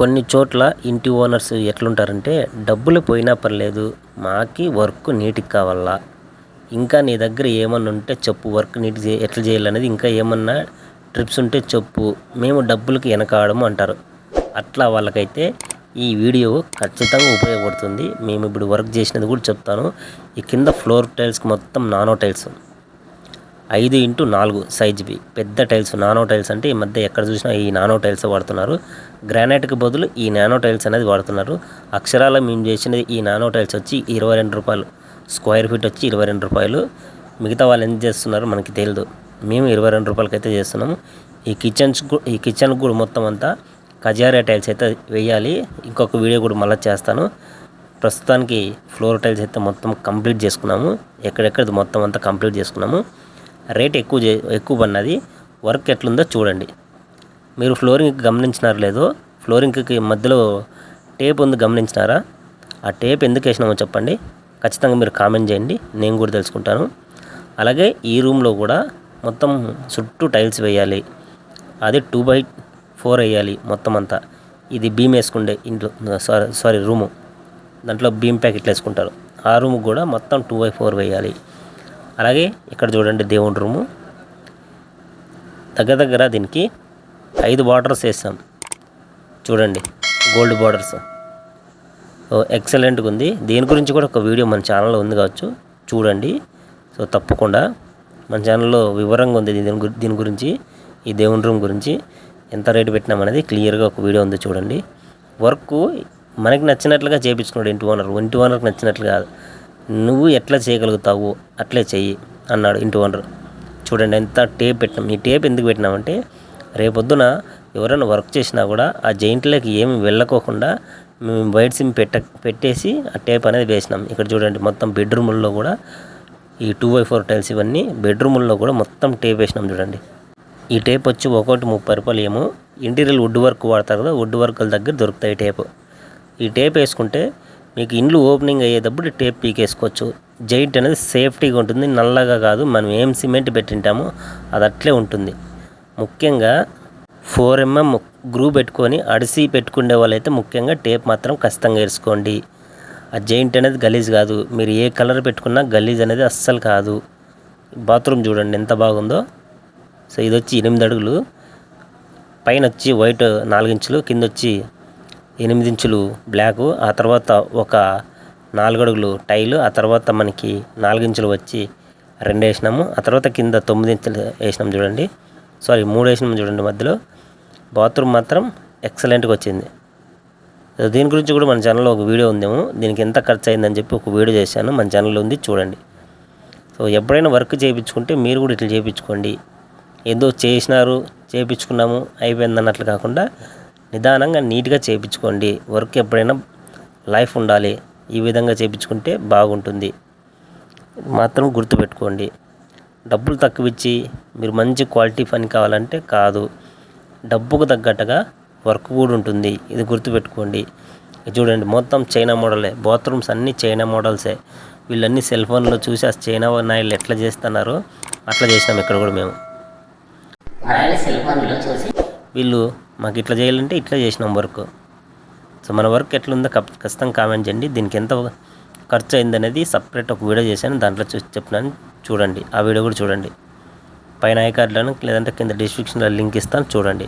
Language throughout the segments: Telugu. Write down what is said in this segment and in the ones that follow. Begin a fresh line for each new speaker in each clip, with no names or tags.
కొన్ని చోట్ల ఇంటి ఓనర్స్ ఎట్లుంటారంటే డబ్బులు పోయినా పర్లేదు మాకి వర్క్ నీటికి కావాలా. ఇంకా నీ దగ్గర ఏమన్నా ఉంటే చెప్పు వర్క్ నీట్ చే ఎట్లా చేయాలనేది ఇంకా ఏమన్నా ట్రిప్స్ ఉంటే చెప్పు మేము డబ్బులకి వెనకాడము అంటారు. అట్లా వాళ్ళకైతే ఈ వీడియో ఖచ్చితంగా ఉపయోగపడుతుంది. మేము ఇప్పుడు వర్క్ చేసినది కూడా చెప్తాను. ఈ కింద ఫ్లోర్ టైల్స్కి మొత్తం నానో టైల్స్. ఐదు ఇంటూ నాలుగు సైజ్వి పెద్ద టైల్స్ నానో టైల్స్ అంటే ఈ మధ్య ఎక్కడ చూసినా ఈ నానో టైల్స్ వాడుతున్నారు. గ్రానైట్కి బదులు ఈ నానో టైల్స్ అనేది వాడుతున్నారు. అక్షరాల మేము చేసినది ఈ నానో టైల్స్ వచ్చి ఇరవై రెండు రూపాయలు. స్క్వేర్ ఫీట్ వచ్చి ఇరవై రెండు రూపాయలు. మిగతా వాళ్ళు ఎంత చేస్తున్నారు మనకి తెలియదు మేము ఇరవై రెండు రూపాయలకి అయితే చేస్తున్నాము. ఈ కిచెన్స్ ఈ కిచెన్ కూడా మొత్తం అంతా కజారియా టైల్స్ అయితే వేయాలి. ఇంకొక వీడియో కూడా మళ్ళీ చేస్తాను. ప్రస్తుతానికి ఫ్లోర్ టైల్స్ అయితే మొత్తం కంప్లీట్ చేసుకున్నాము. ఎక్కడెక్కడ మొత్తం అంతా కంప్లీట్ చేసుకున్నాము. రేట్ ఎక్కువ చే ఎక్కువ పడినది. వర్క్ ఎట్లుందో చూడండి. మీరు ఫ్లోరింగ్ గమనించినారు లేదో ఫ్లోరింగ్కి మధ్యలో టేప్ ఉంది గమనించినారా? ఆ టేప్ ఎందుకు వేసినామో చెప్పండి. ఖచ్చితంగా మీరు కామెంట్ చేయండి. నేను కూడా తెలుసుకుంటాను. అలాగే ఈ రూమ్లో కూడా మొత్తం చుట్టూ టైల్స్ వేయాలి. అది టూ బై ఫోర్ వేయాలి మొత్తం అంతా. ఇది బీమ్ వేసుకుండే ఇంట్లో సారీ సారీ రూము. దాంట్లో బీమ్ ప్యాకెట్లు వేసుకుంటారు. ఆ రూమ్ కూడా మొత్తం టూ బై ఫోర్ వేయాలి. అలాగే ఇక్కడ చూడండి దేవుడి రూము. దగ్గర దగ్గర దీనికి ఐదు బార్డర్స్ వేసాం. చూడండి గోల్డ్ బార్డర్స్. ఎక్సలెంట్గా ఉంది. దీని గురించి కూడా ఒక వీడియో మన ఛానల్లో ఉంది కావచ్చు. చూడండి. సో తప్పకుండా మన ఛానల్లో వివరంగా ఉంది దీని దీని గురించి ఈ దేవుని రూమ్ గురించి. ఎంత రేటు పెట్టినామనేది క్లియర్గా ఒక వీడియో ఉంది చూడండి. వర్క్ మనకి నచ్చినట్లుగా చేయించుకున్నాడు ఇంటి ఓనర్. ఇంటి ఓనర్కి నచ్చినట్లు కాదు. నువ్వు ఎట్లా చేయగలుగుతావు? అట్లే చెయ్యి అన్నాడు ఇంటి ఓనర్. చూడండి ఎంత టేప్ పెట్టినాం. ఈ టేప్ ఎందుకు పెట్టినామంటే రేపొద్దున ఎవరైనా వర్క్ చేసినా కూడా ఆ జైంట్లోకి ఏమి వెళ్ళకోకుండా మేము వైట్ సిమ్ పెట్ట పెట్టేసి ఆ టేప్ అనేది వేసినాం. ఇక్కడ చూడండి మొత్తం బెడ్రూముల్లో కూడా ఈ టూ బై ఫోర్ టైల్స్ ఇవన్నీ బెడ్రూముల్లో కూడా మొత్తం టేప్ వేసినాం చూడండి. ఈ టేప్ వచ్చి ఒకటి ముప్పై రూపాయలు ఏమో. ఇంటీరియల్ వుడ్ వర్క్ వాడతారు కదా వుడ్ వర్కుల దగ్గర దొరుకుతాయి టేప్. ఈ టేప్ వేసుకుంటే మీకు ఇండ్లు ఓపెనింగ్ అయ్యేటప్పుడు టేప్ పీకేసుకోవచ్చు. జైంట్ అనేది సేఫ్టీగా ఉంటుంది నల్లగా కాదు. మనం ఏం సిమెంట్ పెట్టింటామో అది అట్లే ఉంటుంది. ముఖ్యంగా ఫోర్ ఎంఎం గ్రూ పెట్టుకొని అడిసి పెట్టుకునే వాళ్ళైతే ముఖ్యంగా టేప్ మాత్రం ఖచ్చితంగా వేసుకోండి. ఆ జైంట్ అనేది గలీజ్ కాదు. మీరు ఏ కలర్ పెట్టుకున్నా గలీజ్ అనేది అస్సలు కాదు. బాత్రూమ్ చూడండి ఎంత బాగుందో. సో ఇది వచ్చి ఎనిమిది అడుగులు. పైన వచ్చి వైట్ నాలుగు ఇంచులు కింద వచ్చి ఎనిమిది ఇంచులు బ్లాకు ఆ తర్వాత ఒక నాలుగు అడుగులు టైలు ఆ తర్వాత మనకి నాలుగు ఇంచులు వచ్చి రెండు వేసినాము ఆ తర్వాత కింద తొమ్మిది ఇంచులు వేసినాం చూడండి. సారీ మూడు వేసినాము చూడండి మధ్యలో. బాత్రూమ్ మాత్రం ఎక్సలెంట్గా వచ్చింది. దీని గురించి కూడా మన ఛానల్లో ఒక వీడియో ఉందేమో. దీనికి ఎంత ఖర్చు అయిందని చెప్పి ఒక వీడియో చేశాను. మన ఛానల్లో ఉంది చూడండి. సో ఎప్పుడైనా వర్క్ చేయించుకుంటే మీరు కూడా ఇట్లా చేయించుకోండి. ఏదో చేసినారు చేయించుకున్నాము అయిపోయింది అన్నట్లు కాకుండా నిదానంగా నీట్గా చేయించుకోండి వర్క్ ఎప్పుడైనా లైఫ్ ఉండాలి. ఈ విధంగా చేయించుకుంటే బాగుంటుంది. మాత్రం గుర్తుపెట్టుకోండి. డబ్బులు తక్కువ ఇచ్చి మీరు మంచి క్వాలిటీ పని కావాలంటే కాదు. డబ్బుకు తగ్గట్టుగా వర్క్ కూడా ఉంటుంది. ఇది గుర్తుపెట్టుకోండి. చూడండి మొత్తం చైనా మోడలే. బాత్రూమ్స్ అన్నీ చైనా మోడల్సే. వీళ్ళన్నీ సెల్ ఫోన్లో చూసి ఆ చైనా నాయలు ఎట్లా చేస్తున్నారో అట్లా చేసినాం ఇక్కడ కూడా మేము.
సెల్ ఫోన్లో చూసి
వీళ్ళు మాకు ఇట్లా చేయాలంటే ఇట్లా చేసినాం వర్క్ సో మన వర్క్ ఎట్లుందో ఖచ్చితంగా కామెంట్ చేయండి. దీనికి ఎంత ఖర్చు అయిందనేది సపరేట్ ఒక వీడియో చేశాను. దాంట్లో చూసి చెప్తున్నాను. చూడండి. ఆ వీడియో కూడా చూడండి. పైన ఐ కార్డులను లేదంటే కింద డిస్క్రిప్షన్లో లింక్ ఇస్తాను. చూడండి.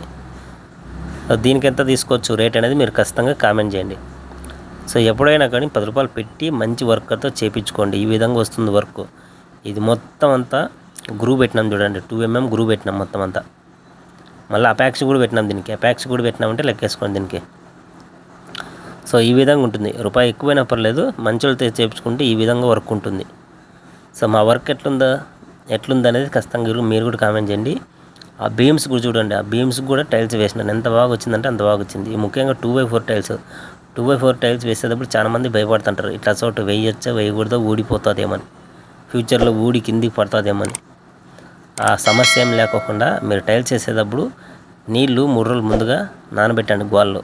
దీనికి ఎంత తీసుకోవచ్చు? రేట్ అనేది మీరు ఖచ్చితంగా కామెంట్ చేయండి. సో ఎప్పుడైనా కానీ పది రూపాయలు పెట్టి మంచి వర్కర్తో చేపించుకోండి. ఈ విధంగా వస్తుంది వర్క్ ఇది మొత్తం అంతా గ్రూ పెట్టినాం చూడండి. టూ ఎంఎం గ్రూ పెట్టినాం మొత్తం అంతా. మళ్ళీ అపాక్స్ కూడా పెట్టినాం దీనికి. అపాక్స్ కూడా పెట్టినామంటే లెక్కేసుకోండి దీనికి. సో ఈ విధంగా ఉంటుంది. రూపాయి ఎక్కువైనా పర్లేదు మంచులతో చేపించుకుంటే చేయించుకుంటే ఈ విధంగా వర్క్ ఉంటుంది. సో మా వర్క్ ఎట్లుందా ఎట్లుంది అనేది ఖచ్చితంగా మీరు- కూడా కామెంట్ చేయండి. ఆ బీమ్స్ కూడా చూడండి. ఆ బీమ్స్ కూడా టైల్స్ వేసినాను. ఎంత బాగా వచ్చిందంటే అంత బాగా వచ్చింది. ఈ ముఖ్యంగా two by four tiles. Two by four tiles వేసేటప్పుడు చాలామంది భయపడుతుంటారు. ఇట్లా చోట వేయొచ్చా వేయకూడదో ఊడిపోతుందేమని. ఫ్యూచర్లో ఊడి కిందికి పడుతుందేమని. ఆ సమస్య ఏం లేకోకుండా మీరు టైల్స్ వేసేటప్పుడు నీళ్ళు మూడు రోజులు ముందుగా నానబెట్టండి గోల్లో